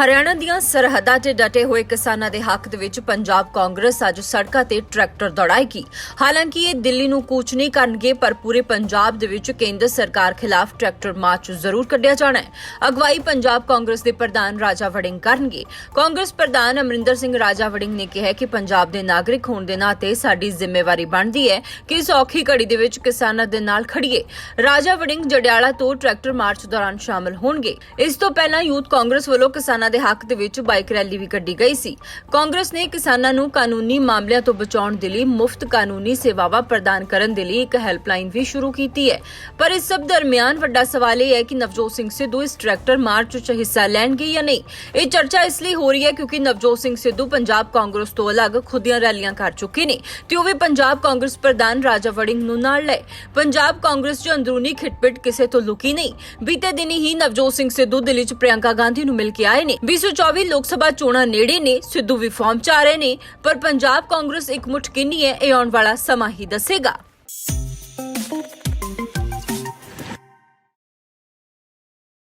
ਹਰਿਆਣਾ ਦੀਆਂ ਸਰਹੱਦਾਂ 'ਤੇ ਡਟੇ ਹੋਏ ਕਿਸਾਨਾਂ ਦੇ ਹੱਕ ਦੇ ਵਿੱਚ ਪੰਜਾਬ ਕਾਂਗਰਸ ਅੱਜ ਸੜਕਾਂ ਤੇ ਟਰੈਕਟਰ ਦੌੜਾਏਗੀ। ਹਾਲਾਂਕਿ ਇਹ ਦਿੱਲੀ ਨੂੰ ਕੂਚ ਨਹੀਂ ਕਰਨਗੇ, ਪਰ ਪੂਰੇ ਪੰਜਾਬ ਦੇ ਵਿੱਚ ਕੇਂਦਰ ਸਰਕਾਰ ਖਿਲਾਫ ਟਰੈਕਟਰ ਮਾਰਚ ਜ਼ਰੂਰ ਕੱਢਿਆ ਜਾਣਾ ਹੈ। ਅਗਵਾਈ ਪੰਜਾਬ ਕਾਂਗਰਸ ਦੇ ਪ੍ਰਧਾਨ ਰਾਜਾ ਵੜਿੰਗ ਕਰਨਗੇ। ਕਾਂਗਰਸ ਪ੍ਰਧਾਨ ਅਮਰਿੰਦਰ ਸਿੰਘ ਰਾਜਾ ਵੜਿੰਗ ਨੇ ਕਿਹਾ ਕਿ ਪੰਜਾਬ ਦੇ ਨਾਗਰਿਕ ਹੋਣ ਦੇ ਨਾਤੇ ਸਾਡੀ ਜ਼ਿੰਮੇਵਾਰੀ ਬਣਦੀ ਹੈ ਕਿ ਇਸ ਔਖੀ ਘੜੀ ਦੇ ਵਿੱਚ ਕਿਸਾਨਾਂ ਦੇ ਨਾਲ ਖੜੀਏ ਰਾਜਾ ਵੜਿੰਗ ਜੜਿਆਲਾ ਤੋਂ ਟਰੈਕਟਰ ਮਾਰਚ ਦੌਰਾਨ ਸ਼ਾਮਲ ਹੋਣਗੇ। ਇਸ ਤੋਂ ਪਹਿਲਾਂ ਯੂਥ ਕਾਂਗਰਸ ਵੱਲੋਂ ਕਿਸਾਨਾਂ ਦੇ ਹੱਕ ਦੇ ਵਿੱਚ ਬਾਈਕ ਰੈਲੀ ਵੀ ਕੱਢੀ ਗਈ ਸੀ। ਕਾਂਗਰਸ ਨੇ ਕਿਸਾਨਾਂ ਨੂੰ ਕਾਨੂੰਨੀ ਮਾਮਲਿਆਂ ਤੋਂ ਬਚਾਉਣ ਦੇ ਲਈ ਮੁਫਤ ਕਾਨੂੰਨੀ ਸੇਵਾਵਾਂ ਪ੍ਰਦਾਨ ਕਰਨ ਦੇ ਲਈ ਇੱਕ ਹੈਲਪਲਾਈਨ ਵੀ ਸ਼ੁਰੂ ਕੀਤੀ ਹੈ। ਪਰ ਇਸ ਸਭ ਦਰਮਿਆਨ ਵੱਡਾ ਸਵਾਲ ਇਹ ਹੈ ਕਿ ਨਵਜੋਤ ਸਿੰਘ ਸਿੱਧੂ ਇਸ ਟਰੈਕਟਰ ਮਾਰਚ 'ਚ ਹਿੱਸਾ ਲੈਣਗੇ ਜਾਂ ਨਹੀਂ। ਇਹ ਚਰਚਾ ਇਸ ਲਈ ਹੋ ਰਹੀ ਹੈ ਕਿਉਂਕਿ ਨਵਜੋਤ ਸਿੰਘ ਸਿੱਧੂ ਪੰਜਾਬ ਕਾਂਗਰਸ ਤੋਂ ਅਲੱਗ ਖੁਦੀਆਂ ਰੈਲੀਆਂ ਕਰ ਚੁੱਕੇ ਨੇ ਤੇ ਉਹ ਵੀ ਪੰਜਾਬ ਕਾਂਗਰਸ ਪ੍ਰਧਾਨ ਰਾਜਾ ਵੜਿੰਗ ਨੂੰ ਨਾਲ ਲੈ ਪੰਜਾਬ ਕਾਂਗਰਸ 'ਚ ਅੰਦਰੂਨੀ ਖਿੱਟਪਿਟ ਕਿਸੇ ਤੋਂ ਲੁਕੀ ਨਹੀਂ। ਬੀਤੇ ਦਿਨੀ ਹੀ ਨਵਜੋਤ ਸਿੰਘ ਸਿੱਧੂ ਦਿੱਲੀ 'ਚ ਪ੍ਰਿਯੰਕਾ ਗਾਂਧੀ ਨੂੰ ਮਿਲ ਕੇ ਆਏ ਨੇ 2024 ਲੋਕ ਸਭਾ ਚੋਣਾਂ ਨੇੜੇ ਨੇ ਸਿੱਧੂ ਵੀ ਫਾਰਮ 'ਚ ਆ ਰਹੇ ਨੇ ਪਰ ਪੰਜਾਬ ਕਾਂਗਰਸ ਇੱਕ ਮੁੱਠ ਕਿੰਨੀ ਹੈ ਇਹ ਆਉਣ ਵਾਲਾ ਸਮਾਂ ਹੀ ਦੱਸੇਗਾ